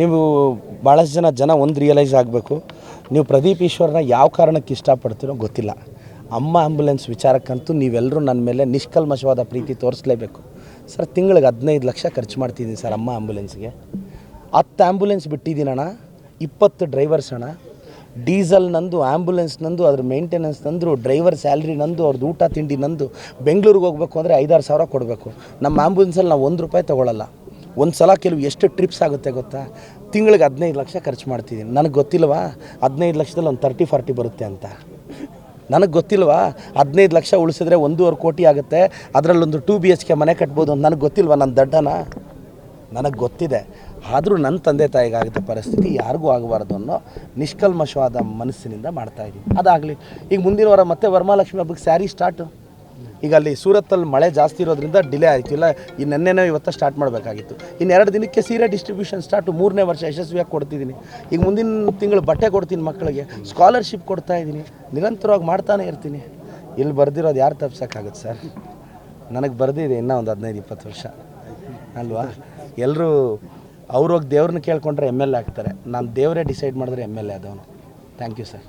ನೀವು ಭಾಳಷ್ಟು ಜನ ಜನ ಒಂದು ರಿಯಲೈಸ್ ಆಗಬೇಕು. ನೀವು ಪ್ರದೀಪ್ ಈಶ್ವರನ ಯಾವ ಕಾರಣಕ್ಕೆ ಇಷ್ಟಪಡ್ತೀರೋ ಗೊತ್ತಿಲ್ಲ. ಅಮ್ಮ ಆ್ಯಂಬುಲೆನ್ಸ್ ವಿಚಾರಕ್ಕಂತೂ ನೀವೆಲ್ಲರೂ ನನ್ನ ಮೇಲೆ ನಿಷ್ಕಲ್ಮಶವಾದ ಪ್ರೀತಿ ತೋರಿಸ್ಲೇಬೇಕು. ಸರ್, ತಿಂಗಳಿಗೆ ಹದಿನೈದು ಲಕ್ಷ ಖರ್ಚು ಮಾಡ್ತಿದ್ದೀನಿ ಸರ್ ಅಮ್ಮ ಆ್ಯಂಬುಲೆನ್ಸ್ಗೆ ಹತ್ತು ಆ್ಯಂಬುಲೆನ್ಸ್ ಬಿಟ್ಟಿದ್ದೀನಣ್ಣ, ಇಪ್ಪತ್ತು ಡ್ರೈವರ್ಸ್ ಅಣ್ಣ. ಡೀಸೆಲ್ ನಂದು ಆ್ಯಂಬುಲೆನ್ಸ್ ನಂದು, ಅದ್ರ ಮೇಂಟೆನೆನ್ಸ್ ನಂದು ಡ್ರೈವರ್ ಸ್ಯಾಲ್ರಿ ನಂದು ಅವ್ರದ್ದು ಊಟ, ತಿಂಡಿ ನಂದು, ಬೆಂಗಳೂರಿಗೆ ಹೋಗ್ಬೇಕು ಅಂದರೆ ಐದಾರು ಸಾವಿರ ಕೊಡಬೇಕು. ನಮ್ಮ ಆ್ಯಂಬುಲೆನ್ಸಲ್ಲಿ ನಾವು ಒಂದು ರೂಪಾಯಿ ತೊಗೊಳ್ಳಲ್ಲ ಒಂದು ಸಲ ಕೆಲವು ಎಷ್ಟು ಟ್ರಿಪ್ಸ್ ಆಗುತ್ತೆ ಗೊತ್ತಾ? ತಿಂಗಳಿಗೆ ಹದಿನೈದು ಲಕ್ಷ ಖರ್ಚು ಮಾಡ್ತಿದ್ದೀನಿ ನನಗೆ ಗೊತ್ತಿಲ್ವಾ? ಹದಿನೈದು ಲಕ್ಷದಲ್ಲಿ ಒಂದು ತರ್ಟಿ ಫಾರ್ಟಿ ಬರುತ್ತೆ ಅಂತ. ನನಗೆ ಗೊತ್ತಿಲ್ವಾ? ಹದಿನೈದು ಲಕ್ಷ ಉಳಿಸಿದ್ರೆ ಒಂದೂವರೆ ಕೋಟಿ ಆಗುತ್ತೆ. ಅದರಲ್ಲೊಂದು ಟೂ ಬಿ ಎಚ್ ಕೆ ಮನೆ ಕಟ್ಬೋದು ಅಂತ ನನಗೆ ಗೊತ್ತಿಲ್ವಾ ನನ್ನ ದಡ್ಡನ? ನನಗೆ ಗೊತ್ತಿದೆ. ಆದರೂ ನನ್ನ ತಂದೆ ತಾಯಿಗಾಗುತ್ತೆ ಪರಿಸ್ಥಿತಿ ಯಾರಿಗೂ ಆಗಬಾರ್ದು ಅನ್ನೋ ನಿಷ್ಕಲ್ಮಶವಾದ ಮನಸ್ಸಿನಿಂದ ಮಾಡ್ತಾಯಿದ್ದೀನಿ ಅದಾಗಲಿ. ಈಗ ಮುಂದಿನ ವಾರ ಮತ್ತೆ ವರಮಹಾಲಕ್ಷ್ಮಿ ಹಬ್ಬಕ್ಕೆ ಸ್ಯಾರಿ ಸ್ಟಾರ್ಟು ಈಗ ಅಲ್ಲಿ ಸೂರತ್ತಲ್ಲಿ ಮಳೆ ಜಾಸ್ತಿ ಇರೋದ್ರಿಂದ ಡಿಲೇ ಆಯಿತು. ಇಲ್ಲ, ಈ ನೆನ್ನೆನೇ ಇವತ್ತು ಸ್ಟಾರ್ಟ್ ಮಾಡಬೇಕಾಗಿತ್ತು. ಇನ್ನೆರಡು ದಿನಕ್ಕೆ ಸೀರೆ ಡಿಸ್ಟ್ರಿಬ್ಯೂಷನ್ ಸ್ಟಾರ್ಟು ಮೂರನೇ ವರ್ಷ ಯಶಸ್ವಿಯಾಗಿ ಕೊಡ್ತಿದ್ದೀನಿ. ಈಗ ಮುಂದಿನ ತಿಂಗಳು ಬಟ್ಟೆ ಕೊಡ್ತೀನಿ ಮಕ್ಕಳಿಗೆ ಸ್ಕಾಲರ್ಶಿಪ್ ಕೊಡ್ತಾ ಇದ್ದೀನಿ. ನಿರಂತರವಾಗಿ ಮಾಡ್ತಾನೆ ಇರ್ತೀನಿ. ಇಲ್ಲಿ ಬರ್ದಿರೋದು ಯಾರು ತಪ್ಸೋಕ್ಕಾಗುತ್ತೆ ಸರ್? ನನಗೆ ಬರೆದಿದೆ ಇನ್ನೂ ಒಂದು ಹದಿನೈದು, ಇಪ್ಪತ್ತು ವರ್ಷ. ಅಲ್ವಾ? ಎಲ್ಲರೂ ಅವ್ರೋಗಿ ದೇವ್ರನ್ನ ಕೇಳ್ಕೊಂಡ್ರೆ ಎಂ ಎಲ್ ಎ ಆಗ್ತಾರೆ. ನಾನು ದೇವರೇ ಡಿಸೈಡ್ ಮಾಡಿದ್ರೆ ಎಂ ಎಲ್ ಎ ಆದವನು. Thank you sir